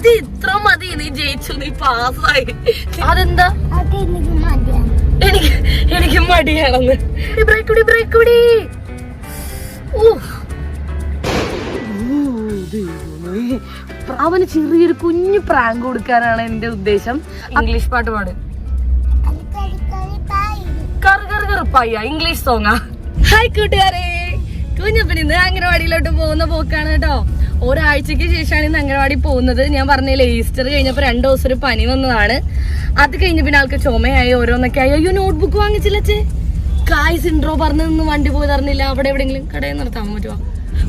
മതി ഇത്ര മതി. നീ ജയിച്ചു നീ പാസ്സായി. അതെന്താ? അത് എനിക്ക് എനിക്ക് മടിയാണെന്ന്. ബ്രേക്ക് കൂടി ബ്രേക്ക് കൂടി. അവന് ചെറിയൊരു കുഞ്ഞു പ്രാങ്ക് കൊടുക്കാനാണ് എന്റെ ഉദ്ദേശം. ഇംഗ്ലീഷ് പാട്ട് പാട്. കറു കറു കറുപ്പായ ഇംഗ്ലീഷ് സോങ്ങാ ഹായ് കൂട്ടുകാരെ. കുഞ്ഞപ്പനിന്ന് അംഗനവാടിയിലോട്ട് പോകുന്ന പോക്കാണ് കേട്ടോ. ഒരാഴ്ചക്ക് ശേഷമാണ് ഇന്ന് അംഗനവാടി പോകുന്നത്. ഞാൻ പറഞ്ഞില്ലേ ഈസ്റ്റർ കഴിഞ്ഞപ്പോൾ രണ്ട് ദിവസം ഒരു പനി വന്നതാണ്. അത് കഴിഞ്ഞ പിന്നെ ആൾക്ക് ചുമയായി ഓരോന്നൊക്കെ ആയി. അയ്യോ നോട്ട്ബുക്ക് വാങ്ങിച്ചില്ലേ കായ് സിൻഡ്രോ പറഞ്ഞു നിന്ന് വണ്ടി പോയി തരുന്നില്ല അവിടെ എവിടെയെങ്കിലും കടയിൽ നിർത്താൻ പറ്റുമോ?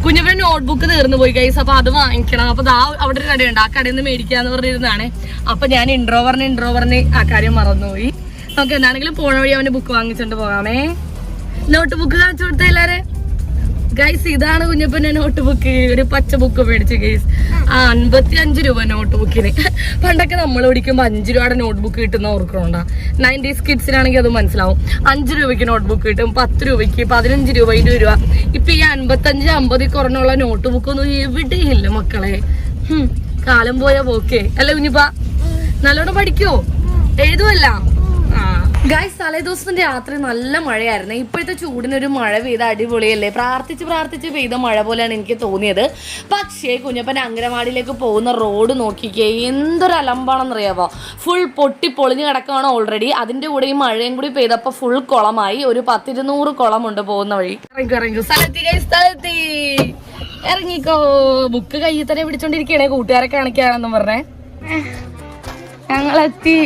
കുഞ്ഞപ്പൻ നോട്ട്ബുക്ക് തീർന്നു പോയി കൈസ് അപ്പൊ അത് വാങ്ങിക്കണം. അപ്പൊ ആ അവിടെ ഒരു കടയുണ്ട്. ആ കടയിൽ നിന്ന് മേടിക്കാന്ന് പറഞ്ഞിരുന്നാണ് അപ്പൊ ഞാൻ ഇൻട്രോ പറഞ്ഞ് ഇൻട്രോ പറഞ്ഞ് ആ കാര്യം മറന്നുപോയി. നമുക്ക് എന്താണെങ്കിലും പോണ വഴി അവന് ബുക്ക് വാങ്ങിച്ചോണ്ട് പോകാമേ. നോട്ട് ബുക്ക് കാണിച്ചു കൊടുത്ത എല്ലാരെ. ഗൈസ് ഇതാണ് കുഞ്ഞപ്പന്റെ നോട്ട് ബുക്ക് ഒരു പച്ച ബുക്ക് മേടിച്ചു ഗൈസ് ആ അൻപത്തി അഞ്ച് രൂപ നോട്ട് ബുക്കിന് പണ്ടൊക്കെ നമ്മൾ പഠിക്കുമ്പോൾ അഞ്ച് രൂപയുടെ നോട്ട് ബുക്ക് കിട്ടുന്ന ഓർക്കണോണ്ടാ? നയന്റീസ് കിഡ്സിനാണെങ്കിൽ അത് മനസ്സിലാവും. അഞ്ച് രൂപയ്ക്ക് നോട്ട് ബുക്ക് കിട്ടും പത്ത് രൂപയ്ക്ക് പതിനഞ്ച് രൂപ ഇരുപത് രൂപ. ഇപ്പൊ ഈ അൻപത്തഞ്ച് അമ്പതിൽ കുറഞ്ഞുള്ള നോട്ട് ബുക്ക് ഒന്നും എവിടെയില്ല മക്കളെ. കാലം പോയ പോക്കേ. അല്ല കുഞ്ഞിപ്പ നല്ലോണം പഠിക്കോ? എഴുതുമല്ല ഗായ്സ് ദിവസം രാത്രി നല്ല മഴയായിരുന്നു. ഇപ്പോഴത്തെ ചൂടിനൊരു മഴ പെയ്ത അടിപൊളിയല്ലേ? പ്രാർത്ഥിച്ച് പ്രാർത്ഥിച്ച് പെയ്ത മഴ പോലെയാണ് എനിക്ക് തോന്നിയത്. പക്ഷേ കുഞ്ഞപ്പൻ അങ്കനവാടിയിലേക്ക് പോകുന്ന റോഡ് നോക്കിക്കേ എന്തൊരു അലമ്പാണെന്നറിയാവോ? ഫുൾ പൊട്ടി പൊളിഞ്ഞ് കിടക്കുകയാണ് ഓൾറെഡി അതിന്റെ കൂടെ ഈ മഴയും കൂടി പെയ്തപ്പോൾ ഫുൾ കുളമായി. ഒരു പത്തിരുന്നൂറ് കുളമുണ്ട് പോകുന്ന വഴി. ഇറങ്ങി ഇറങ്ങി. സ്ഥലത്തി സ്ഥലത്തി. ഇറങ്ങിക്കോ. ബുക്ക് കയ്യിൽ തന്നെ പിടിച്ചോണ്ടിരിക്കണേ കൂട്ടുകാരെ കാണിക്കാണെന്നും പറഞ്ഞേ. ഞങ്ങളെത്തി.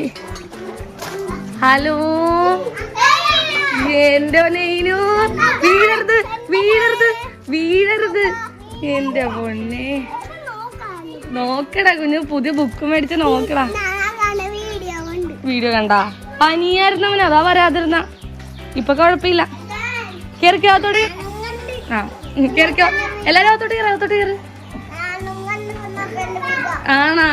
ഹലോ. എന്റെ നെയ്നു വീഴരുത് വീഴരുത് വീഴരുത്. എന്റെ പൊന്നെ. നോക്കടാ കുഞ്ഞു പുതിയ ബുക്ക് മേടിച്ച് നോക്കടാ. വീഡിയോ കണ്ടാ? പനിയായിരുന്നവൻ അതാ വരാതിരുന്ന. ഇപ്പൊ കുഴപ്പമില്ല കേറിക്കോ അകത്തോട്ട് ആ കേറിക്കോ എല്ലാരും അകത്തോട്ട് കയറി അകത്തോട്ട് കയറി ആണാ.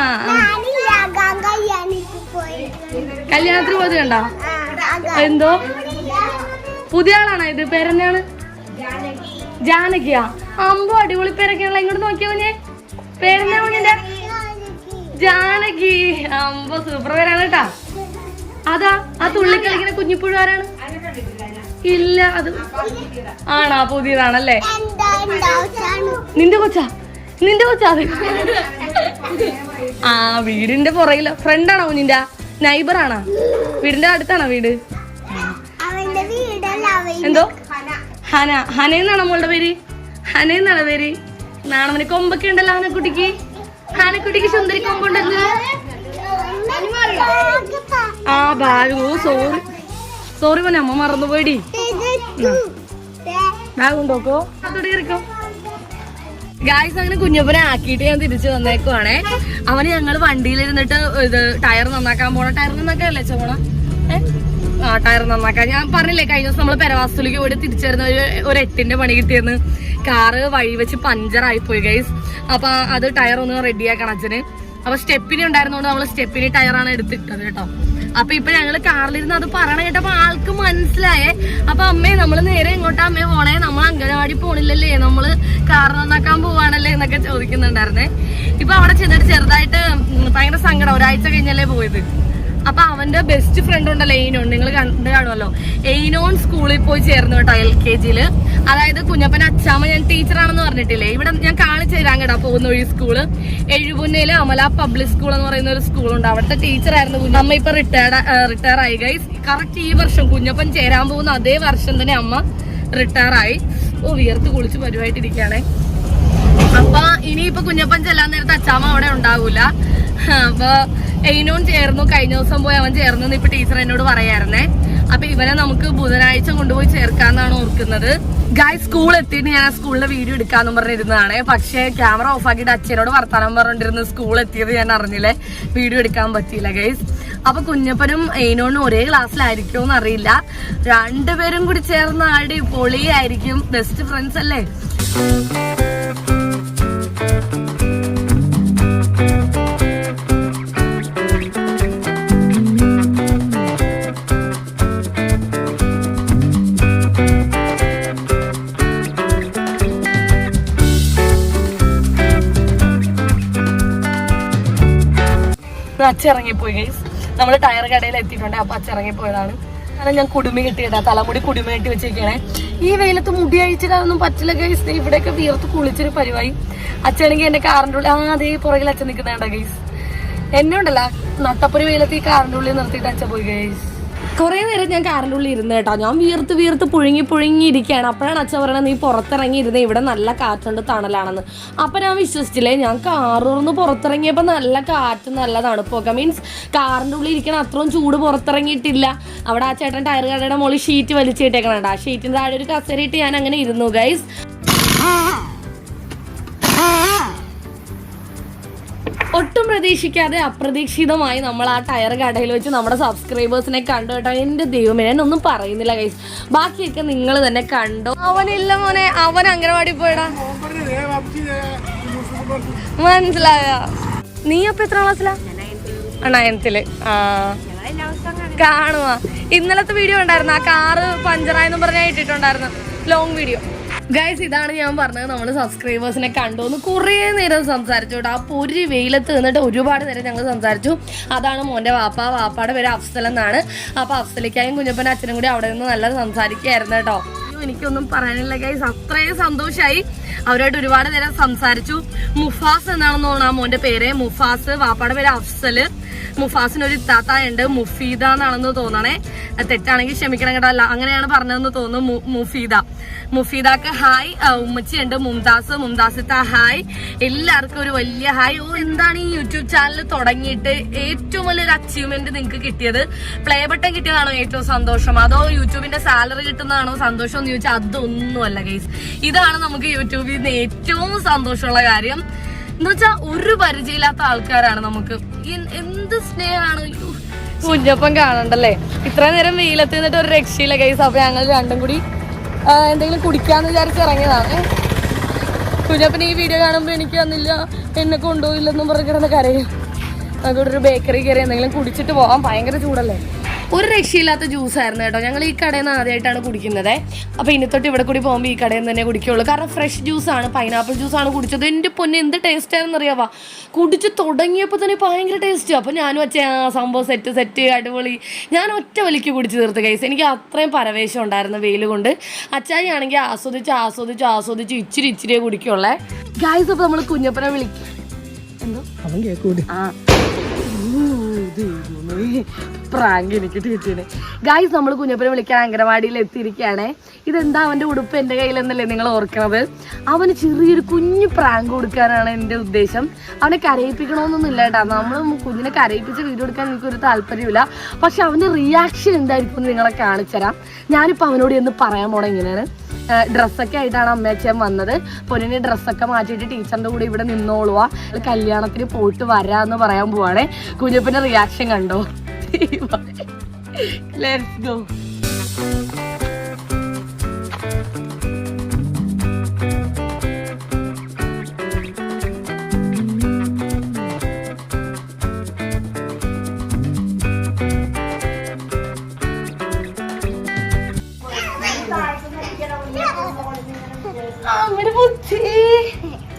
കല്യാണത്തിന് പോയത് കണ്ട? എന്തോ? പുതിയ ആളാണോ ഇത്? പേരെന്നാണ് ജാനകിയാ. അമ്പോ അടിപൊളി പേരൊക്കെയാണല്ലോ. ഇങ്ങോട്ട് നോക്കിയോ കുഞ്ഞെ? പേരെന്നാ കുഞ്ഞിന്റെ. ജാനകി. അമ്പോ സൂപ്പർ പേരാണ് കേട്ടാ. അതാ ആ തുള്ളിക്കളിക്കുന്ന കുഞ്ഞിപ്പുഴ ആരാണ് ഇല്ല അത് ആണാ? പുതിയതാണല്ലേ? നിന്റെ കൊച്ചാ? നിന്റെ കൊച്ചാ ആ വീടിന്റെ പുറകിൽ? ഫ്രണ്ടാണോ കുഞ്ഞിന്റെ? നൈബർ ആണോ വീടിന്റെ അടുത്താണോ വീട്? എന്തോ? ഹന. ഹന. എന്നാണോ മോളുടെ പേര്? ഹന എന്നാണോ പേര്? നാണവന് കൊമ്പൊക്കെ ഉണ്ടല്ലോ ഹനക്കുട്ടിക്ക്. ഹനക്കുട്ടിക്ക് സുന്ദരി കൊമ്പുണ്ടല്ലോ ആ ബാഗ് ഓ സോറി സോറി മോനെ അമ്മ മറന്നുപോയിടി. ബാഗ് ഉണ്ടോക്കോ അതോടെ ഇരിക്കോ ഗായ്സ് അങ്ങനെ കുഞ്ഞപ്പനെ ആക്കിയിട്ട് ഞാൻ തിരിച്ചു വന്നേക്കുവാണേ. അവന് ഞങ്ങൾ വണ്ടിയിലിരുന്നിട്ട് ഇത് ടയർ നന്നാക്കാൻ പോണ ടയർ നന്നാക്കാനല്ലേ ചോണ? ആ ടയർ നന്നാക്കാൻ. ഞാൻ പറഞ്ഞില്ലേ കഴിഞ്ഞ ദിവസം നമ്മൾ പെരവാസ്തുലിക്ക് പോയി തിരിച്ചു വരുന്ന ഒരു ഒരു എട്ടിന്റെ പണി കിട്ടിയെന്ന്. കാറ് വഴി വെച്ച് പഞ്ചറായി പോയി ഗൈസ് അപ്പൊ അത് ടയർ ഒന്ന് റെഡിയാക്കണം അച്ഛന്. അപ്പൊ സ്റ്റെപ്പിന് ഉണ്ടായിരുന്നോണ്ട് നമ്മൾ സ്റ്റെപ്പിന് ടയറാണ് എടുത്തിട്ടത് കേട്ടോ. അപ്പൊ ഇപ്പൊ ഞങ്ങൾ കാറിലിരുന്ന് അത് പറയണ കേട്ടപ്പോ ആൾക്ക് മനസ്സിലായേ. അപ്പൊ അമ്മേ നമ്മൾ നേരെ എങ്ങോട്ടാ അമ്മേ പോണേ നമ്മൾ അംഗനവാടി പോണില്ലല്ലേ? നമ്മൾ കാർ നന്നാക്കാൻ പോവാണല്ലേ എന്നൊക്കെ ചോദിക്കുന്നുണ്ടായിരുന്നേ. ഇപ്പൊ അവിടെ ചെന്നിട്ട് ചെറുതായിട്ട് ഭയങ്കര സങ്കടം. ഒരാഴ്ച കഴിഞ്ഞല്ലേ പോയത്? അപ്പൊ അവന്റെ ബെസ്റ്റ് ഫ്രണ്ട് ഉണ്ടല്ലോ എയ്നോൺ നിങ്ങൾ കണ്ടു കാണുമല്ലോ. എയ്നോൺ സ്കൂളിൽ പോയി ചേർന്നു കേട്ടോ എൽ കെ ജിയിൽ അതായത് കുഞ്ഞപ്പൻ അച്ചാമ്മ ഞാൻ ടീച്ചറാണെന്ന് പറഞ്ഞിട്ടില്ലേ? ഇവിടെ ഞാൻ കാണിച്ചു തരാൻ കേട്ടോ പോകുന്ന ഒരു സ്കൂൾ എഴുപുന്നയിൽ അമല പബ്ലിക് സ്കൂൾ എന്ന് പറയുന്ന ഒരു സ്കൂളുണ്ട് അവിടുത്തെ ടീച്ചറായിരുന്നു കുഞ്ഞ് അമ്മ ഇപ്പൊ റിട്ടയർഡ് റിട്ടയർ ആയി ഗൈസ് കറക്റ്റ് ഈ വർഷം കുഞ്ഞപ്പൻ ചേരാൻ പോകുന്ന അതേ വർഷം തന്നെ അമ്മ റിട്ടയർ ആയി. ഓ വിയർത്ത് കുളിച്ച് പരിവായിട്ടിരിക്കുകയാണേ. അപ്പൊ ഇനിയിപ്പൊ കുഞ്ഞപ്പൻ ചെല്ലാൻ നേരത്തെ അച്ചാമ്മ അവിടെ ഉണ്ടാവൂല. അപ്പൊ എയ്നോൺ ചേർന്നു കഴിഞ്ഞ ദിവസം പോയി അവൻ ചേർന്നു ഇപ്പൊ ടീച്ചർ എന്നോട് പറയായിരുന്നേ. അപ്പൊ ഇവനെ നമുക്ക് ബുധനാഴ്ച കൊണ്ടുപോയി ചേർക്കാന്നാണ് ഓർക്കുന്നത്. ഗായ് സ്കൂൾ എത്തിയിട്ട് ഞാൻ ആ സ്കൂളിലെ വീഡിയോ എടുക്കാന്ന് പറഞ്ഞിരുന്നതാണ്. പക്ഷേ ക്യാമറ ഓഫ് ആക്കിയിട്ട് അച്ഛനോട് വർത്തമാനം പറഞ്ഞിരുന്നു സ്കൂൾ എത്തിയത് ഞാൻ അറിഞ്ഞില്ലേ? വീഡിയോ എടുക്കാൻ പറ്റിയില്ല ഗൈസ് അപ്പൊ കുഞ്ഞപ്പനും എയ്നോണും ഒരേ ക്ലാസ്സിലായിരിക്കുമോ എന്നറിയില്ല രണ്ടുപേരും കൂടി ചേർന്ന ആടി പൊളിയായിരിക്കും ബെസ്റ്റ് ഫ്രണ്ട്സ് അല്ലേ? അച്ഛ ഇറങ്ങിപ്പോയി ഗൈസ് നമ്മൾ ടയർ കടയിൽ എത്തിയിട്ടുണ്ട്. അപ്പൊ അച്ചിറങ്ങിപ്പോയതാണ് കാരണം ഞാൻ കുടുമി കെട്ടിയിട്ടാ തലമുടി കുടുമി കെട്ടി ഈ വെയിലത്ത് മുടി അഴിച്ചിടാനൊന്നും പറ്റില്ല ഗൈസ് ഇവിടെയൊക്കെ വിയർത്ത് കുളിച്ചൊരു പരിപാടി. അച്ഛനെങ്കിൽ എന്റെ കാറിന്റെ ഉള്ളിൽ ആ അതേ പുറകിൽ അച്ഛൻ നിൽക്കുന്നുണ്ടോ ഗൈസ് എന്നെ ഉണ്ടല്ല നട്ടപ്പൊരു വെയിലത്ത് ഈ കാറിന്റെ ഉള്ളിൽ നിർത്തിയിട്ട് അച്ഛൻ പോയി ഗൈസ് കുറെ നേരം ഞാൻ കാറിന്റെ ഉള്ളിൽ ഇരുന്ന് കേട്ടോ. ഞാൻ വീർത്ത് വീർത്ത് പുഴുങ്ങി പുഴുങ്ങി ഇരിക്കുകയാണ്. അപ്പോഴാണ് അച്ഛൻ പറയണത് നീ പുറത്തിറങ്ങി ഇരുന്ന് ഇവിടെ നല്ല കാറ്റുണ്ട് തണലാണെന്ന്. അപ്പൊ ഞാൻ വിശ്വസിച്ചില്ലേ ഞാൻ കാറൂർന്ന് പുറത്തിറങ്ങിയപ്പോൾ നല്ല കാറ്റ് നല്ല തണുപ്പൊക്കെ. മീൻസ് കാറിന്റെ ഉള്ളിൽ ഇരിക്കണ അത്രയും ചൂട് പുറത്തിറങ്ങിയിട്ടില്ല. അവിടെ ആ ചേട്ടൻ ടയർ കടയുടെ മുകളിൽ ഷീറ്റ് വലിച്ചിട്ടേക്കണുണ്ട്. ആ ഷീറ്റിന്റെ താഴെ ഒരു കസേരയിട്ട് ഞാൻ അങ്ങനെ ഇരുന്നു ഗൈസ് പ്രതീക്ഷിക്കാതെ അപ്രതീക്ഷിതമായി നമ്മൾ ആ ടയർ കടയിൽ വെച്ച് നമ്മുടെ സബ്സ്ക്രൈബേഴ്സിനെ കണ്ടു കേട്ടോ. എന്റെ ദൈവമേ ഒന്നും പറയുന്നില്ല കൈസ് ബാക്കിയൊക്കെ നിങ്ങൾ തന്നെ കണ്ടോ? അവനില്ല മോനെ അവൻ അംഗനവാടി പോയടാ. മനസ്സിലായ? നീ അപ്പൊ എത്ര ക്ലാസ്സിലാ നയൻത്തിൽ ആ കാണുവാ. ഇന്നലത്തെ വീഡിയോ ഉണ്ടായിരുന്നു. ആ കാറ് പഞ്ചറായെന്നും പറഞ്ഞാൽ ഇട്ടിട്ടുണ്ടായിരുന്നു. ലോങ് വീഡിയോ ഗൈസ് ഇതാണ് ഞാൻ പറഞ്ഞത്. നമ്മൾ സബ്സ്ക്രൈബേഴ്സിനെ കണ്ടു എന്ന് കുറേ നേരം സംസാരിച്ചു കേട്ടോ. ആ പൊരി വെയിലത്ത് നിന്നിട്ട് ഒരുപാട് നേരം ഞങ്ങൾ സംസാരിച്ചു. അതാണ് മോന്റെ വാപ്പ. വാപ്പയുടെ പേര് അഫ്സൽ എന്നാണ്. അപ്പോൾ അഫ്സലിക്കായും കുഞ്ഞപ്പന്റെ അച്ഛനും കൂടി അവിടെ നിന്ന് നല്ല സംസാരിക്കുകയായിരുന്നു കേട്ടോ. എനിക്കൊന്നും പറയാനില്ല ഗൈസ് അത്രയും സന്തോഷമായി അവരോട് ഒരുപാട് നേരം സംസാരിച്ചു. മുഫാസ് എന്നാണെന്ന് തോന്നുന്നു ആ മോന്റെ പേര്. മുഫാസ് വാപ്പാടെ പേര് അഫ്സൽ മുഫാസിന് ഒരു ഇത്താത്ത ഉണ്ട് മുഫീദ എന്നാണെന്ന് തോന്നണേ. തെറ്റാണെങ്കിൽ ക്ഷമിക്കണം കേട്ടോ. അല്ല അങ്ങനെയാണ് പറഞ്ഞതെന്ന് തോന്നുന്നു മുഫീദ. മുഫീദക്ക് ഹായ് ഉമ്മച്ചി ഉണ്ട് മുംതാസ്. മുംതാസിത്ത ഹായ്. എല്ലാവർക്കും ഒരു വലിയ ഹായ്. ഓ എന്താണ് ഈ യൂട്യൂബ് ചാനൽ തുടങ്ങിയിട്ട് ഏറ്റവും വലിയൊരു അച്ചീവ്മെന്റ് നിങ്ങൾക്ക് കിട്ടിയത്? പ്ലേ ബട്ടൺ കിട്ടിയതാണോ ഏറ്റവും സന്തോഷം? അതോ യൂട്യൂബിന്റെ സാലറി കിട്ടുന്നതാണോ സന്തോഷം ചോദിച്ചാൽ അതൊന്നുമല്ല ഗൈസ് ഇതാണ് നമുക്ക് യൂട്യൂബിൽ നിന്ന് ഏറ്റവും സന്തോഷമുള്ള കാര്യം. എന്ന് വെച്ചാൽ ഒരു പരിചയമില്ലാത്ത ആൾക്കാരാണ് നമുക്ക്. എന്ത് സ്നേഹമാണ്. കുഞ്ഞപ്പം കാണണ്ടല്ലേ? ഇത്ര നേരം വെയിലത്ത് നിന്നിട്ട് ഒരു രക്ഷയില്ല ഗൈസ് അപ്പൊ ഞങ്ങൾ രണ്ടും കൂടി എന്തെങ്കിലും കുടിക്കാന്ന് വിചാരിച്ച് ഇറങ്ങിയതാണ്. കുഞ്ഞപ്പൻ ഈ വീഡിയോ കാണുമ്പോൾ എനിക്ക് തന്നില്ല എന്നെ കൊണ്ടുപോയില്ലെന്നും പറഞ്ഞ് കരയും. നമുക്കിവിടെ ഒരു ബേക്കറി കയറി എന്തെങ്കിലും കുടിച്ചിട്ട് പോകാം ഭയങ്കര ചൂടല്ലേ? ഒരു രക്ഷയില്ലാത്ത ജ്യൂസ് ആയിരുന്നു കേട്ടോ. ഞങ്ങൾ ഈ കടയിൽ നിന്ന് ആദ്യമായിട്ടാണ് കുടിക്കുന്നത്. അപ്പോൾ ഇനി തൊട്ട് ഇവിടെ കൂടി പോകുമ്പോൾ ഈ കടയിൽ നിന്ന് തന്നെ കുടിക്കുകയുള്ളൂ കാരണം ഫ്രഷ് ജ്യൂസാണ് പൈനാപ്പിൾ ജ്യൂസാണ് കുടിച്ചത്. എന്റെ പൊന്നെ എന്ത് ടേസ്റ്റ് ആയിരുന്നു അറിയാവാ? കുടിച്ച് തുടങ്ങിയപ്പോൾ തന്നെ ഭയങ്കര ടേസ്റ്റ് അപ്പോൾ ഞാനും വെച്ച ആ സംഭവം സെറ്റ് സെറ്റ് അടിപൊളി. ഞാൻ ഒറ്റ വലിക്ക് കുടിച്ച് തീർത്ത് കൈസ് എനിക്ക് അത്രയും പരവേശം ഉണ്ടായിരുന്നു വെയിൽ കൊണ്ട്. അച്ചായി ആണെങ്കിൽ ആസ്വദിച്ച് ആസ്വദിച്ച് ആസ്വദിച്ച് ഇച്ചിരി ഇച്ചിരിയെ കുടിക്കുള്ളേ. ഗൈസ് അപ്പോൾ നമ്മൾ കുഞ്ഞപ്പനെ വിളിക്കും എന്തോ? അവൻ കേൾക്കൂടി ആ. പ്രാങ്ക് എനിക്ക് കിട്ടിയത് ഗായ്സ് നമ്മൾ കുഞ്ഞപ്പനെ വിളിക്കാൻ അങ്കനവാടിയിൽ എത്തിയിരിക്കുകയാണേ. ഇതെന്താ അവന്റെ ഉടുപ്പ് എന്റെ കയ്യിലെന്നല്ലേ നിങ്ങൾ ഓർക്കണത്? അവന് ചെറിയൊരു കുഞ്ഞു പ്രാങ്ക് കൊടുക്കാനാണ് എന്റെ ഉദ്ദേശം. അവനെ കരയിപ്പിക്കണമെന്നൊന്നും ഇല്ല കേട്ടോ. നമ്മൾ കുഞ്ഞിനെ കരയിപ്പിച്ച് വീഡിയോ എടുക്കാൻ എനിക്കൊരു താല്പര്യമില്ല പക്ഷെ അവന്റെ റിയാക്ഷൻ എന്തായിരിക്കും എന്ന് നിങ്ങളെ കാണിച്ചു തരാം ഞാനിപ്പോൾ അവനോട് എന്ന് പറയാൻ പോണ ഇങ്ങനെയാണ്. ഡ്രസ്സൊക്കെ ആയിട്ടാണ് അമ്മയച്ചൻ വന്നത്. പൊന്നിന് ഡ്രസ്സൊക്കെ മാറ്റിയിട്ട് ടീച്ചറിന്റെ കൂടെ ഇവിടെ നിന്നോളുക കല്യാണത്തിന് പോയിട്ട് വരാന്ന് പറയാൻ പോവാണേ. കുഞ്ഞപ്പന്റെ റിയാക്ഷൻ കണ്ടോ? ലെറ്റ്സ് ഗോ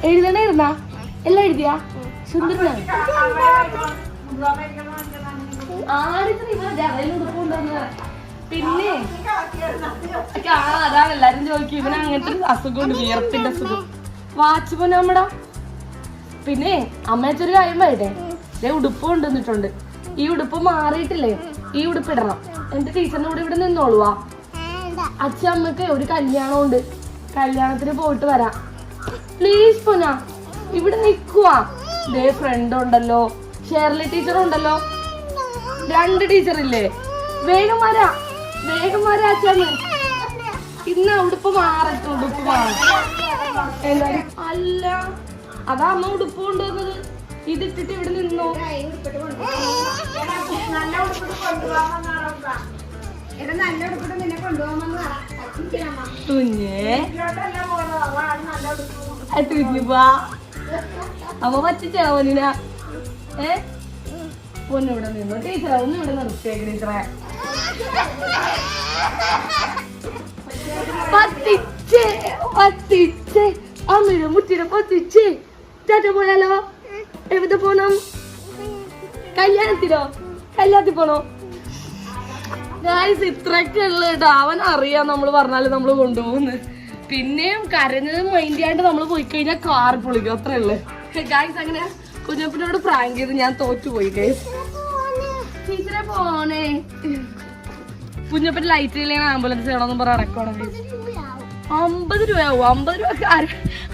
എഴുതണ ഇരുന്നാ? എല്ലാം എഴുതിയാ? സുന്ദരനാണ് പിന്നെ അതാണ് എല്ലാരും ചോദിക്കും. ഇവന് അങ്ങനത്തെ അസുഖമുണ്ട് വിയർപ്പിന്റെ അസുഖം. വാച്ച് പോ നമ്മടാ പിന്നെ അമ്മച്ചൊരു കാര്യം പറയട്ടെ? ഉടുപ്പ് കൊണ്ടുവന്നിട്ടുണ്ട്. ഈ ഉടുപ്പ് മാറിയിട്ടില്ലേ? ഈ ഉടുപ്പ് ഇടണം. എന്റെ ടീച്ചറിന്റെ കൂടെ ഇവിടെ നിന്നോളുവാ. അച്ഛൻ അമ്മയ്ക്ക് ഒരു കല്യാണം ഉണ്ട് കല്യാണത്തിന് പോയിട്ട് വരാം. പ്ലീസ് പൊന ഇവിടെ നിക്കുവാ. ദേ ഫ്രണ്ട് ഉണ്ടല്ലോ. ഷേർലി ടീച്ചർ ഉണ്ടല്ലോ. രണ്ട് ടീച്ചർ ഇല്ലേ വേഗം വരാ വേഗം വരാ അച്ഛന് ഇന്ന് ഉടുപ്പ് മാറട്ടെ ഉടുപ്പ് മാറും എന്തായാലും അല്ല. അതാ അമ്മ ഉടുപ്പ് കൊണ്ടുവന്നത്. ഇതിട്ടിട്ട് ഇവിടെ നിന്നോ? കുഞ്ഞേ തുഞ്ഞിപ്പാ അമ്മ പറ്റിച്ച അവനിന ഏ പൊന്നിവിടെ നിന്നു ടീച്ചറെ ഒന്ന് ഇവിടെ നിർത്തിയേക്ക് ടീച്ചറെ പറ്റിച്ചേ പറ്റിച്ചേ അമ്മയുടെ മുട്ടിനെ പറ്റിച്ചേ ചേട്ടൻ പോയാലോ എവിടെ പോണം കല്യാണത്തിനോ കല്യാണത്തിൽ പോണോ ഗായ്സ് ഇത്രയൊക്കെ ഉള്ളു കേട്ടോ അവൻ അറിയാം നമ്മൾ പറഞ്ഞാൽ നമ്മൾ കൊണ്ടുപോകുന്നു പിന്നെയും കരഞ്ഞത് മൈൻഡ് ചെയ്യാണ്ട് നമ്മൾ പോയി കഴിഞ്ഞാൽ കാർ പൊളിക്കും. അത്രേ ഉള്ളു. ഗായ്സ് അങ്ങനെ കുഞ്ഞപ്പനോട് പ്രാങ്ക് ചെയ്ത് ഞാൻ തോറ്റുപോയി ഗൈസ് ടീച്ചറെ പോണേ. കുഞ്ഞപ്പൻ ലൈറ്റ് ഇല്ലെങ്കിൽ ആംബുലൻസ് വേണമെന്നും പറഞ്ഞ അടക്കണം ഗൈസ് അമ്പത് രൂപയാവും. അമ്പത് രൂപ ആര്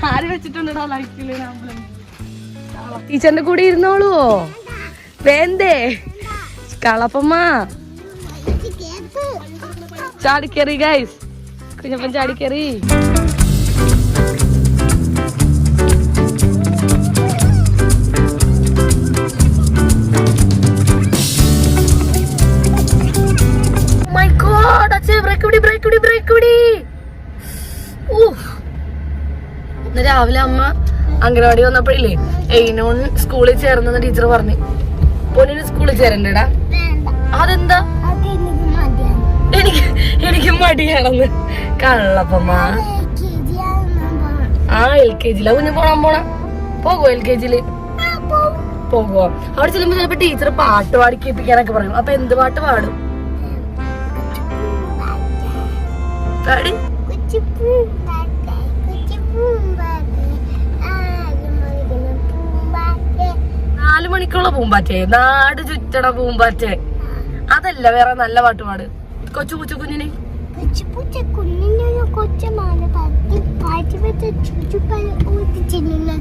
ആര് വെച്ചിട്ടുണ്ടോ ലൈറ്റ് ഇല്ലെങ്കിൽ ആംബുലൻസ് ടീച്ചറിന്റെ കൂടെ ഇരുന്നോളൂ. വേണ്ടേ കളപ്പമ്മ. ചാടിക്കേറി ഗൈസ് കുഞ്ഞപ്പൻ ചാടിക്കേറി. ഇന്ന് രാവിലെ അമ്മ അംഗനവാടി വന്നപ്പോഴില്ലേ എയ്നോൺ സ്കൂളിൽ ചേർന്നെന്ന് ടീച്ചർ പറഞ്ഞു. പൊന്നിന് സ്കൂളിൽ ചേരണ്ടടാ? അതെന്താ? അത് എനിക്ക് എനിക്ക് എനിക്ക് മടിയാണെന്ന്. കള്ളപ്പമ്മ ആ എൽ കെ ജിയിലാ കുഞ്ഞു പോണാൻ പോണ പോകുമോ എൽ കെ ജിയിൽ പോകുമോ അവിടെ ചെല്ലുമ്പോ ചിലപ്പോ ടീച്ചർ പാട്ട് പാടി കേൾപ്പിക്കാനൊക്കെ പറയും. അപ്പൊ എന്ത് പാട്ട് പാടും? പാടി. നാല് മണിക്കുള്ള പൂമ്പാറ്റേ. നാട് ചുറ്റണ പൂമ്പാറ്റേ. അതല്ല വേറെ നല്ല പാട്ട് പാട്. കൊച്ചു കൊച്ചു കുഞ്ഞിന്. കൊച്ചമാണ് പത്തി പാറ്റി വെച്ച ഊതിച്ചിരുന്നു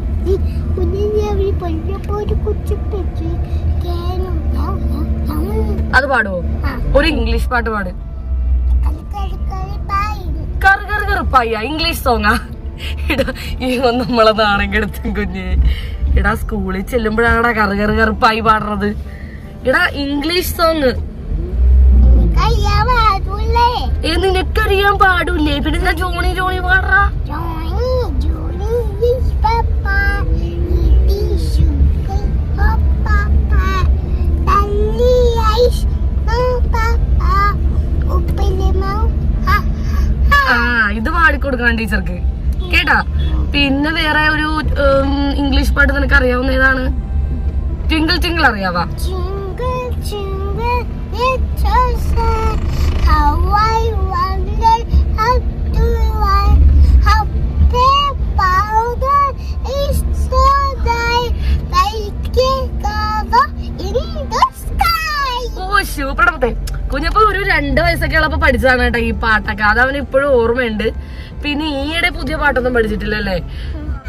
കുഞ്ഞിനെ അവർ പൊഴിയപ്പോ ഒരു കൊച്ചു പറ്റി അത് പാടുവോ? ഒരു ഇംഗ്ലീഷ് പാട്ട് പാട്. കറു കറു കറുപ്പായ ഇംഗ്ലീഷ് സോങ്ങാ ഇടാ ഈ നമ്മളെ നാണെങ്കിടത്തും കെടുത്തും കുഞ്ഞ്. ഇടാ സ്കൂളിൽ ചെല്ലുമ്പോഴാണ് കറു കറു കറുപ്പായി പാടുന്നത് ഇടാ ഇംഗ്ലീഷ് സോങ് ഏ നിനക്കറിയാൻ പാടില്ലേ? പിന്നെ ഞാൻ ജോണി ജോണി പാടറാ ആ ഇത് പാടിക്കൊടുക്കണം ടീച്ചർക്ക്. കേട്ടാ? പിന്നെ വേറെ ഒരു ഇംഗ്ലീഷ് പാട്ട് നിനക്ക് അറിയാവുന്ന ഏതാണ് ട്വിങ്കിൾ ട്വിങ്കിൾ അറിയാവാ ശൂപ്പടമത്തെ കുഞ്ഞപ്പോ ഒരു രണ്ട് വയസ്സൊക്കെ ഉള്ളപ്പോ പഠിച്ചതാണ് കേട്ടോ ഈ പാട്ടൊക്കെ. അത് അവന് ഇപ്പോഴും ഓർമ്മയുണ്ട്. പിന്നെ ഈയിടെ പുതിയ പാട്ടൊന്നും പഠിച്ചിട്ടില്ലല്ലേ?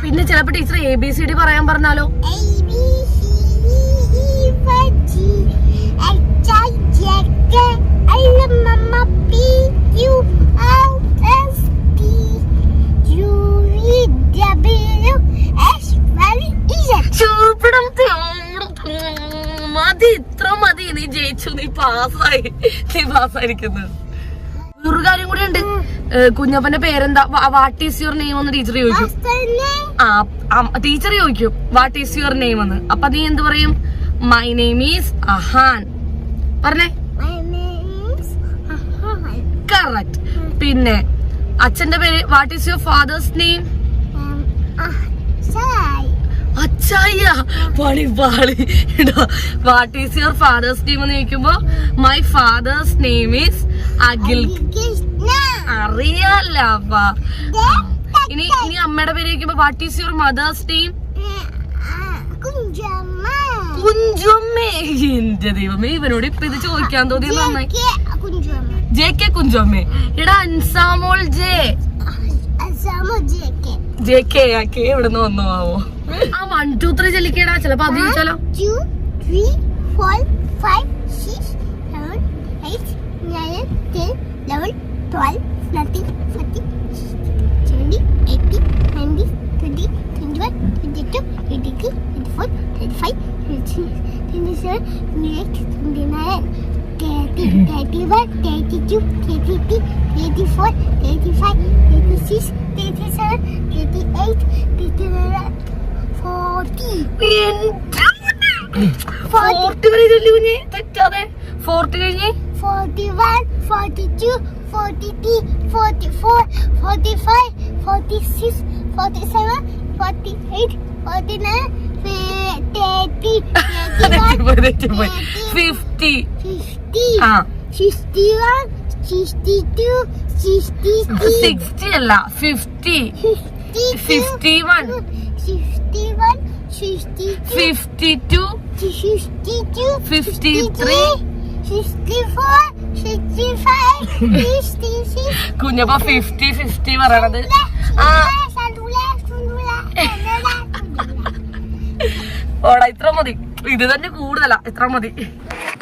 പിന്നെ ചിലപ്പോ teacher A B C D പറയാൻ പറഞ്ഞാലോ? A B C D K L M N P Q R S T. U V W X Y Z. ശൂപ്പടമത്തെ മതി ഇത്ര മതി. നീ ജയിച്ചു. നീ പാസ്സായി. നീ പാസ്സായിരിക്കുന്നു. വേറൊരു കാര്യം കൂടി ഉണ്ട്. കുഞ്ഞപ്പന്റെ പേരെന്താ? വാട്ട് ഈസ് യുവർ നെയിം എന്ന് ടീച്ചർ ചോദിക്കും? ആ ടീച്ചർ ചോദിക്കും. വാട്ട് ഈസ് യുവർ നെയിം എന്ന്. അപ്പൊ നീ എന്ത് പറയും? മൈ നെയിം ഈസ് അഹാൻ പറഞ്ഞേ. കറക്റ്റ് പിന്നെ അച്ഛന്റെ പേര് what is your father's name. അച്ചായ. പാളി പാളി. What is your father's name എന്ന് ചോദിക്കുമ്പോ my father's name is Akhil. അറിയാല്ല ഇനി ഇനി അമ്മയുടെ പേര് ചോദിക്കുമ്പോ what is your mother's name. കുഞ്ചുമ്മേ. എന്റെ ദൈവമേ ഇവനോട് ഇപ്പൊ ഇത് ചോദിക്കാൻ തോന്നി നന്നായി. ജെ കെ കുഞ്ചുമ്മേ എടാ അൻസാമോൾ ജെ. ജെ കെ ആ കെ എവിടെ നിന്ന് വന്നു ആവോ ആ വൺ ടു ത്രീ ചെല്ലിക്കേടാ ചിലപ്പോ അത് ചോദിച്ചാലോ twenty-five, twenty-six, twenty-seven, twenty-eight, twenty-nine, thirty, thirty-one, thirty-two, thirty-three, thirty-four, thirty-five, thirty-six, thirty-seven, thirty-eight, thirty-nine, forty. Forty വരെ ചെല്ലി കുഞ്ഞ് തെറ്റാതെ ഫോർട്ടി കഴിഞ്ഞ് 41, 42, 43, 44, 45, 46, 47, 48, 49, 50, തേർട്ടി തെറ്റിപ്പോയി തെറ്റിപ്പോയി ഫിഫ്റ്റി ഫിഫ്റ്റി ആ sixty one sixty two three sixty അല്ല fifty fifty one fifty two fifty three Kunjappa fifty fifty പറയണത്. ഓടാ ഇത്ര മതി. ഇത് തന്നെ കൂടുതലാ. ഇത്ര മതി.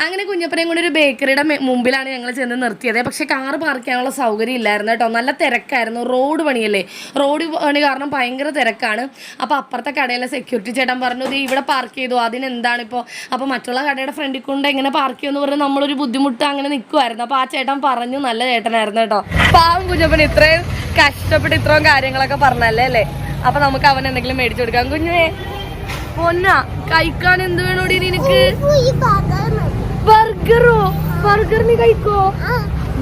അങ്ങനെ കുഞ്ഞപ്പനെയും കൂടി ഒരു ബേക്കറിയുടെ മുമ്പിലാണ് ഞങ്ങൾ ചെന്ന് നിർത്തിയത്. പക്ഷെ കാർ പാർക്ക് ചെയ്യാനുള്ള സൗകര്യം ഇല്ലായിരുന്നു കേട്ടോ. നല്ല തിരക്കായിരുന്നു. റോഡ് പണിയല്ലേ? റോഡ് പണി കാരണം ഭയങ്കര തിരക്കാണ്. അപ്പോൾ അപ്പുറത്തെ കടയിലെ സെക്യൂരിറ്റി ചേട്ടൻ പറഞ്ഞു ഇത് ഇവിടെ പാർക്ക് ചെയ്തു. അതിനെന്താണ് ഇപ്പോൾ അപ്പോൾ മറ്റുള്ള കടയുടെ ഫ്രണ്ടിൽ കൊണ്ട് എങ്ങനെ പാർക്ക് ചെയ്യുമെന്ന് പറഞ്ഞ് നമ്മളൊരു ബുദ്ധിമുട്ട് അങ്ങനെ നിൽക്കുമായിരുന്നു അപ്പോൾ ആ ചേട്ടൻ പറഞ്ഞു നല്ല ചേട്ടനായിരുന്നു കേട്ടോ. പാവം കുഞ്ഞപ്പൻ ഇത്രയും കഷ്ടപ്പെട്ട് ഇത്രയും കാര്യങ്ങളൊക്കെ പറഞ്ഞല്ലേ അല്ലേ? അപ്പോൾ നമുക്ക് അവൻ എന്തെങ്കിലും മേടിച്ചു കൊടുക്കാം. കുഞ്ഞേ പൊന്ന കഴിക്കാൻ എന്ത് വേണോടി നിനക്ക്? ബർഗറോ ബർഗർ നീ കഴിക്കോ?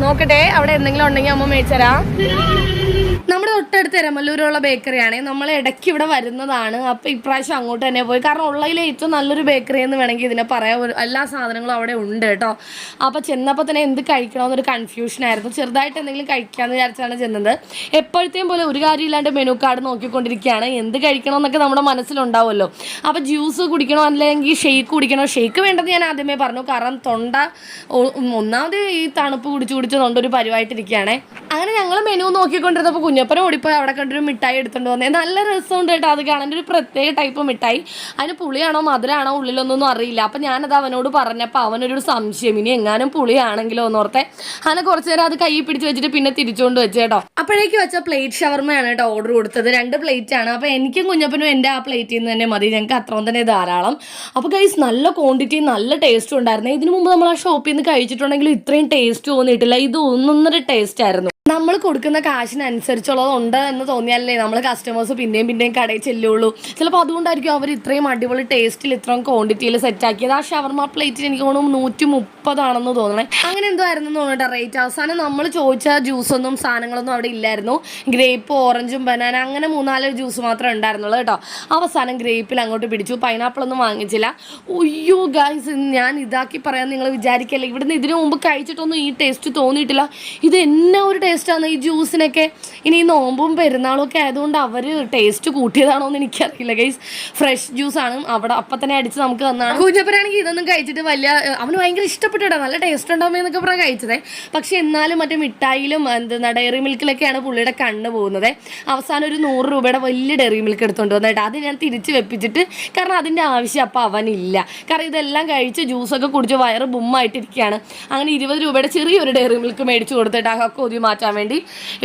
നോക്കട്ടെ അവിടെ എന്തെങ്കിലും ഉണ്ടെങ്കിൽ അമ്മ മേടിച്ചരാ നമ്മുടെ തൊട്ടടുത്ത് എരമല്ലൂരുള്ള ബേക്കറിയാണ് നമ്മൾ ഇടയ്ക്ക് ഇവിടെ വരുന്നതാണ്. അപ്പൊ ഇപ്രാവശ്യം അങ്ങോട്ട് തന്നെ പോയി. കാരണം ഉള്ളതിലെ ഏറ്റവും നല്ലൊരു ബേക്കറി എന്ന് വേണമെങ്കിൽ ഇതിനെ പറയാം. എല്ലാ സാധനങ്ങളും അവിടെ ഉണ്ട് കേട്ടോ. അപ്പൊ ചെന്നപ്പോൾ തന്നെ എന്ത് കഴിക്കണമെന്നൊരു കൺഫ്യൂഷൻ ആയിരുന്നു. ചെറുതായിട്ട് എന്തെങ്കിലും കഴിക്കാന്ന് വിചാരിച്ചാണ് ചെന്നത്. എപ്പോഴത്തെയും പോലെ ഒരു കാര്യമില്ലാണ്ട് മെനു കാർഡ് നോക്കിക്കൊണ്ടിരിക്കുകയാണ്. എന്ത് കഴിക്കണമെന്നൊക്കെ നമ്മുടെ മനസ്സിലുണ്ടാവുമല്ലോ. അപ്പൊ ജ്യൂസ് കുടിക്കണോ അല്ലെങ്കിൽ ഷെയ്ക്ക് കുടിക്കണോ? ഷെയ്ക്ക് വേണ്ടെന്ന് ഞാൻ ആദ്യമേ പറഞ്ഞു. കാരണം തൊണ്ട ഒന്നാമത് ഈ തണുപ്പ് കുടിച്ച് തൊണ്ട ഒരു പരിവായിട്ടിരിക്കുകയാണേ. അങ്ങനെ ഞങ്ങൾ മെനു നോക്കിക്കൊണ്ടിരുന്നപ്പോൾ കുഞ്ഞപ്പന ഓടിപ്പോയി അവിടെ കണ്ടൊരു മിഠായി എടുത്തുകൊണ്ട് വന്നേ. നല്ല രസമുണ്ട് കേട്ടോ അത് കാണാൻ. ഒരു പ്രത്യേക ടൈപ്പ് മിഠായി. അതിന് പുളിയാണോ മധുരമാണോ ഉള്ളിലൊന്നും അറിയില്ല. അപ്പം ഞാനത് അവനോട് പറഞ്ഞപ്പോൾ അവനൊരു സംശയം. ഇനി എങ്ങാനും പുളിയാണെങ്കിലോ എന്നോർത്തെ. അങ്ങനെ കുറച്ച് നേരം അത് കൈ പിടിച്ച് വെച്ചിട്ട് പിന്നെ തിരിച്ചുകൊണ്ട് വെച്ച് കേട്ടോ. അപ്പോഴേക്ക് വെച്ച പ്ലേറ്റ് ഷവർമയാണ് കേട്ടോ ഓർഡർ കൊടുത്തത്. രണ്ട് പ്ലേറ്റ് ആണ്. അപ്പോൾ എനിക്കും കുഞ്ഞപ്പനും എന്റെ ആ പ്ലേറ്റിൽ നിന്ന് തന്നെ മതി. ഞങ്ങൾക്ക് അത്രയും തന്നെ ധാരാളം. അപ്പോൾ കൈസ് നല്ല ക്വാണ്ടിറ്റി നല്ല ടേസ്റ്റും ഉണ്ടായിരുന്നു. ഇതിനു മുമ്പ് നമ്മൾ ആ ഷോപ്പിൽ നിന്ന് കഴിച്ചിട്ടുണ്ടെങ്കിൽ ഇത്രയും ടേസ്റ്റ് തോന്നിയിട്ടില്ല. ഇത് ഒന്നൊന്നര ടേസ്റ്റ് ആയിരുന്നു. നമ്മൾ കൊടുക്കുന്ന കാശിനനുസരിച്ചുള്ളത് ഉണ്ട് എന്ന് തോന്നിയാലേ നമ്മൾ കസ്റ്റമേഴ്സ് പിന്നെയും പിന്നെയും കടയിൽ ചെല്ലുള്ളൂ. ചിലപ്പോൾ അതുകൊണ്ടായിരിക്കും അവർ ഇത്രയും അടിപൊളി ടേസ്റ്റിൽ ഇത്രയും ക്വാണ്ടിറ്റിയിൽ സെറ്റാക്കിയത് ആ ഷവർമ പ്ലേറ്റിൽ എനിക്ക് തോന്നുന്നു നൂറ്റി മുപ്പതാണെന്ന് തോന്നണേ. അങ്ങനെ എന്തോ ആയിരുന്നു തോന്നട്ടെ റേറ്റ് അവസാനം നമ്മൾ ചോദിച്ച ജ്യൂസൊന്നും സാധനങ്ങളൊന്നും അവിടെ ഇല്ലായിരുന്നു. ഗ്രേപ്പ് ഓറഞ്ചും ബനാന അങ്ങനെ മൂന്നാൽ ജ്യൂസ് മാത്രമേ ഉണ്ടായിരുന്നുള്ളൂ കേട്ടോ. അവസാനം ഗ്രേപ്പിൽ അങ്ങോട്ട് പിടിച്ചു. പൈനാപ്പിൾ ഒന്നും വാങ്ങിച്ചില്ല. ഒയ്യോ ഗൈസ് ഞാൻ ഇതാക്കി പറയാൻ നിങ്ങൾ വിചാരിക്കല്ലേ? ഇവിടുന്ന് ഇതിനു മുമ്പ് കഴിച്ചിട്ടൊന്നും ഈ ടേസ്റ്റ് തോന്നിയിട്ടില്ല. ഇത് എന്നാ ഒരു ടേസ്റ്റാണ് ഈ ജ്യൂസിനൊക്കെ. ഇനി ഈ നോമ്പും പെരുന്നാളും ഒക്കെ ആയതുകൊണ്ട് അവർ ടേസ്റ്റ് കൂട്ടിയതാണോ എന്ന് എനിക്കറിയില്ല ഗൈസ് ഫ്രഷ് ജ്യൂസാണ് അവിടെ അപ്പം തന്നെ അടിച്ച് നമുക്ക് തന്നാണ്. കുഞ്ഞപ്പനാണെങ്കിൽ ഇതൊന്നും കഴിച്ചിട്ട് വലിയ അവന് ഭയങ്കര ഇഷ്ടപ്പെട്ടിട്ടാ നല്ല ടേസ്റ്റ് ഉണ്ടാവുമ്പോൾ എന്നൊക്കെ പറഞ്ഞാൽ കഴിച്ചതേ. പക്ഷേ എന്നാലും മറ്റേ മിഠായിലും എന്താ ഡയറി മിൽക്കിലൊക്കെയാണ് പുള്ളിയുടെ കണ്ണ് പോകുന്നത്. അവസാനം ഒരു നൂറ് രൂപയുടെ വലിയ ഡയറി മിൽക്ക് എടുത്തുകൊണ്ട് വന്നിട്ട് അത് ഞാൻ തിരിച്ച് വെപ്പിച്ചിട്ട് കാരണം അതിന്റെ ആവശ്യം അപ്പം അവനില്ല. കാരണം ഇതെല്ലാം കഴിച്ച് ജ്യൂസൊക്കെ കുടിച്ച് വയറ് ബുമ്മായിട്ടിരിക്കുകയാണ്. അങ്ങനെ ഇരുപത് രൂപയുടെ ചെറിയൊരു ഡയറി മിൽക്ക് മേടിച്ച് കൊടുത്തിട്ട് ആ കൊതി മാറ്റാൻ വേണ്ടി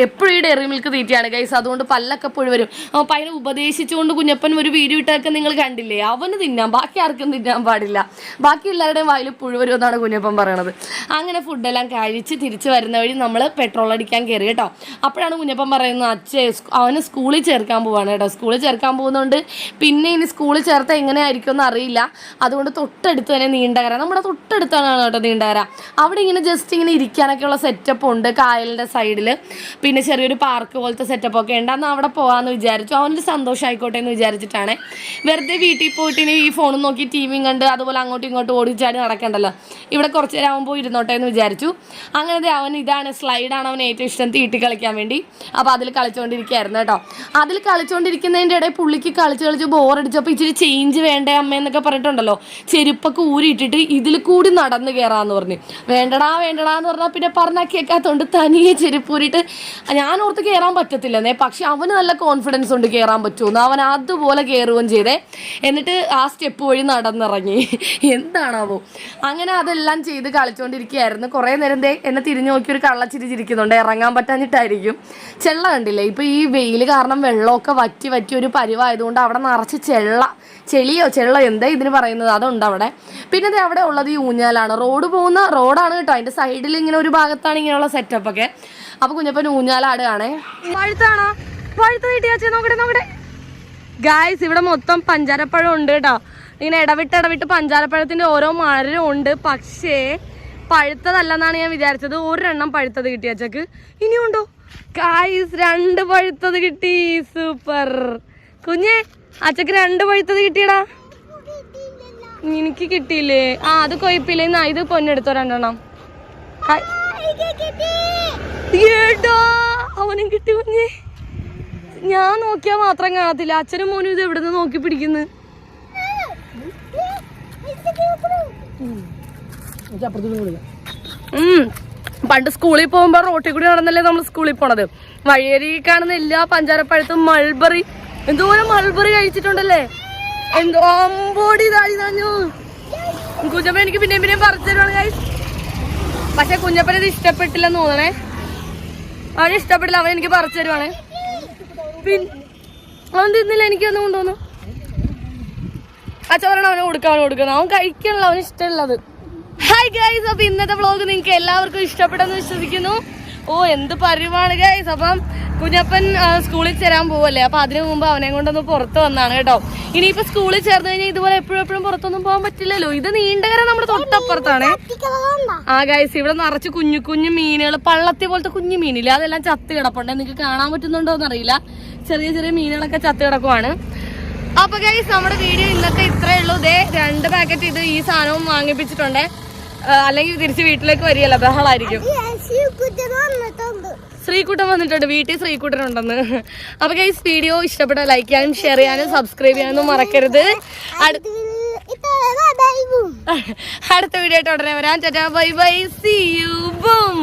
എപ്പോഴും ഈ ഡയറി മിൽക്ക് തീറ്റയാണ് ഗൈസ് അതുകൊണ്ട് പല്ലൊക്കെ എപ്പോഴും വരും. അപ്പം അതിനെ ഉപദേശിച്ചുകൊണ്ട് കുഞ്ഞപ്പൻ ഒരു വീഡിയോ ഇട്ടൊക്കെ നിങ്ങൾ കണ്ടില്ലേ? അവന് തിന്നാം ബാക്കി ആർക്കും തിന്നാൻ പാടില്ല. ബാക്കി എല്ലാവരുടെയും വായിൽ പുഴു വരും എന്നാണ് കുഞ്ഞപ്പൻ പറയണത്. അങ്ങനെ ഫുഡെല്ലാം കഴിച്ച് തിരിച്ച് വരുന്ന വഴി നമ്മൾ പെട്രോൾ അടിക്കാൻ കയറി കേട്ടോ. അപ്പോഴാണ് കുഞ്ഞപ്പൻ പറയുന്നത് അച്ഛേ അവന് സ്കൂളിൽ ചേർക്കാൻ പോവാണ് കേട്ടോ. സ്കൂളിൽ ചേർക്കാൻ പോകുന്നതുകൊണ്ട് പിന്നെ ഇനി സ്കൂളിൽ ചേർത്താൽ എങ്ങനെയായിരിക്കും എന്ന് അറിയില്ല. അതുകൊണ്ട് തൊട്ടടുത്ത് തന്നെ നീണ്ടകര നമ്മുടെ തൊട്ടടുത്താണ് കേട്ടോ നീണ്ടകര. അവിടെ ഇങ്ങനെ ജസ്റ്റ് ഇങ്ങനെ ഇരിക്കാനൊക്കെയുള്ള സെറ്റപ്പ് ഉണ്ട്. കായലിന്റെ സൈഡിൽ പിന്നെ ചെറിയൊരു പാർക്ക് പോലത്തെ സെറ്റപ്പ് ഒക്കെ ഉണ്ട്. അന്ന് അവിടെ പോകാമെന്ന് വിചാരിച്ചു. അവനൊരു സന്തോഷമായിക്കോട്ടെ എന്ന് വിചാരിച്ചിട്ടാണ്. വെറുതെ വീട്ടിൽ പോയിട്ട് ഇനി ഈ ഫോണും നോക്കി ടി വിയും കണ്ട് അതുപോലെ അങ്ങോട്ടും ഇങ്ങോട്ടും ഓടിച്ചാടി നടക്കണ്ടല്ലോ. ഇവിടെ കുറച്ച് നേരം ആകുമ്പോൾ ഇരുന്നോട്ടെ എന്ന് വിചാരിച്ചു. അങ്ങനെ അവൻ ഇതാണ് സ്ലൈഡാണ് അവൻ ഏറ്റവും ഇഷ്ടം തീട്ടി കളിക്കാൻ വേണ്ടി. അപ്പോൾ അതിൽ കളിച്ചുകൊണ്ടിരിക്കുകയായിരുന്നു കേട്ടോ. അതിൽ കളിച്ചുകൊണ്ടിരിക്കുന്നതിന്റെ ഇടയിൽ പുള്ളിക്ക് കളിച്ച് കളിച്ച് ബോറടിച്ചപ്പോൾ ഇച്ചിരി ചേഞ്ച് വേണ്ടേ അമ്മ എന്നൊക്കെ പറഞ്ഞിട്ടുണ്ടല്ലോ. ചെരുപ്പൊക്കെ ഊരിയിട്ടിട്ട് ഇതിൽ കൂടി നടന്ന് കയറാന്ന് പറഞ്ഞു. വേണ്ടടാ വേണ്ടടാ എന്ന് പറഞ്ഞാൽ പിന്നെ പറഞ്ഞാൽ കേൾക്കാത്തതുകൊണ്ട് തനിയെ ചെരുപ്പ് ഊരിയിട്ട് ഞാൻ ഓർത്ത് കയറാൻ പറ്റത്തില്ലെന്നേ പക്ഷെ അവന് നല്ല കോൺഫിഡൻസ് ഉണ്ട് കയറാൻ പറ്റുമെന്ന്. അവൻ അതുപോലെ കയറുകയും ചെയ്തേ. എന്നിട്ട് ആ സ്റ്റെപ്പ് വഴി നടന്നിറങ്ങി. എന്താണാവോ? അങ്ങനെ അതെല്ലാം ചെയ്ത് കളിച്ചുകൊണ്ടിരിക്കുകയായിരുന്നു കുറേ നേരം ദേ എന്നെ തിരിഞ്ഞു നോക്കി ഒരു കള്ളച്ചിരി ചിരിക്കുന്നുണ്ട്. ഇറങ്ങാൻ പറ്റാഞ്ഞിട്ടായിരിക്കും. ചെള്ള കണ്ടില്ലേ? ഇപ്പോൾ ഈ വെയിൽ കാരണം വെള്ളമൊക്കെ വറ്റി വറ്റി ഒരു പരിവായതുകൊണ്ട് അവിടെ നിറച്ച് ചെള്ള ചെളിയോ ചെള്ളോ എന്താ ഇതിന് പറയുന്നത്? അതുണ്ട് അവിടെ. പിന്നെ ഇത് അവിടെ ഉള്ളത് ഈ ഊഞ്ഞാലാണ്. റോഡ് പോകുന്ന റോഡാണ് കേട്ടോ. അതിന്റെ സൈഡിൽ ഇങ്ങനെ ഒരു ഭാഗത്താണ് ഇങ്ങനെയുള്ള സെറ്റപ്പ് ഒക്കെ. അപ്പൊ കുഞ്ഞപ്പൻ ഊഞ്ഞാലാടുകയാണേ പഴുത്താണോ പഴുത്ത് കിട്ടിയാച്ചേ നോക്കട്ടെ നോക്കട്ടെ. ഗായ്സ് ഇവിടെ മൊത്തം പഞ്ചാരപ്പഴം ഉണ്ട് കേട്ടോ. ഇങ്ങനെ ഇടവിട്ട് ഇടവിട്ട് പഞ്ചാരപ്പഴത്തിന്റെ ഓരോ മരവും ഉണ്ട്. പക്ഷേ പഴുത്തതല്ലെന്നാണ് ഞാൻ വിചാരിച്ചത്. ഒരെണ്ണം പഴുത്തത് കിട്ടി അച്ചക്ക്. ഇനിയുണ്ടോ ഗായ്സ് രണ്ട് പഴുത്തത് കിട്ടി. സൂപ്പർ കുഞ്ഞെ അച്ചക്ക് രണ്ട് പഴുത്തത് കിട്ടിയടാ. എനിക്ക് കിട്ടിയില്ലേ? ആ അത് കൊയ്പ്പില്ലേ? ഇത് പൊന്നെടുത്തോ രണ്ടെണ്ണം. അവനും കിട്ടി കുഞ്ഞ്. ഞാൻ നോക്കിയാ മാത്രം കാണത്തില്ല. അച്ഛനും മോനും ഇത് എവിടെ നിന്ന് നോക്കി പിടിക്കുന്നു. പണ്ട് സ്കൂളിൽ പോകുമ്പോ റോട്ടിൽ കൂടി നടന്നല്ലേ നമ്മൾ സ്കൂളിൽ പോണത്. വഴിയരി കാണുന്ന എല്ലാ പഞ്ചാരപ്പഴത്തും മൾബറി. എന്തോരം മൾബറി കഴിച്ചിട്ടുണ്ടല്ലേ? എന്തോ അമ്പോടി താഴി താഞ്ഞു കുജമ്മ എനിക്ക് പിന്നെയും പിന്നെയും പറഞ്ഞു തരുവാണ് guys. പക്ഷെ കുഞ്ഞപ്പന ഇത് ഇഷ്ടപ്പെട്ടില്ലെന്ന് തോന്നണേ. അവന് ഇഷ്ടപ്പെട്ടില്ല അവൻ എനിക്ക് പറിച്ചു തരുവാണ്. പിന്നെ അവൻ തിന്നില്ല എനിക്കൊന്നും കൊണ്ടുവന്നു. അച്ഛൻ അവനെ കൊടുക്കാൻ കൊടുക്കണം അവൻ കഴിക്കണല്ലോ അവന് ഇഷ്ടമുള്ളത്. ഹായ് ഗൈസ് അപ്പൊ ഇന്നത്തെ വ്ളോഗ് നിങ്ങൾക്ക് എല്ലാവർക്കും ഇഷ്ടപ്പെട്ടെന്ന് വിശ്വസിക്കുന്നു. ഓ എന്ത് പരിവാണ് ഗൈസ് അപ്പം കുഞ്ഞപ്പൻ സ്കൂളിൽ ചേരാൻ പോവല്ലേ? അപ്പൊ അതിനു മുമ്പ് അവനെ കൊണ്ടൊന്ന് പുറത്ത് വന്നാണ് കേട്ടോ. ഇനിയിപ്പോ സ്കൂളിൽ ചേർന്ന് കഴിഞ്ഞാൽ ഇതുപോലെ എപ്പോഴും എപ്പോഴും പുറത്തൊന്നും പോകാൻ പറ്റില്ലല്ലോ. ഇത് നീണ്ടകര നമ്മുടെ തൊട്ടപ്പുറത്താണ്. ആ ഗൈസ് ഇവിടെ നിറച്ച് കുഞ്ഞു കുഞ്ഞു മീനുകൾ പള്ളത്തി പോലത്തെ കുഞ്ഞു മീനില്ല? അതെല്ലാം ചത്ത് കിടപ്പുണ്ട്. നിങ്ങൾക്ക് കാണാൻ പറ്റുന്നുണ്ടോ എന്നറിയില്ല. ചെറിയ ചെറിയ മീനുകളൊക്കെ ചത്ത് കിടക്കുവാണ്. അപ്പൊ ഗൈസ് നമ്മുടെ വീഡിയോ ഇന്നത്തെ ഇത്രേ ഉള്ളൂ. ഇതേ രണ്ട് പാക്കറ്റ് ഇത് ഈ സാധനവും വാങ്ങിപ്പിച്ചിട്ടുണ്ട്. അല്ലെങ്കിൽ തിരിച്ച് വീട്ടിലേക്ക് വരികയല്ല. ബഹളായിരിക്കും. ശ്രീകുട്ടൻ വന്നിട്ടുണ്ട്. വീട്ടിൽ ശ്രീകുട്ടൻ ഉണ്ടെന്ന് അപ്പൊ ഗൈസ് വീഡിയോ ഇഷ്ടപ്പെട്ട ലൈക്ക് ചെയ്യാനും ഷെയർ ചെയ്യാനും സബ്സ്ക്രൈബ് ചെയ്യാനും മറക്കരുത്. അടുത്ത വീഡിയോ ആയിട്ട് ഉടനെ വരാം. ചേട്ടാ bye bye see you boom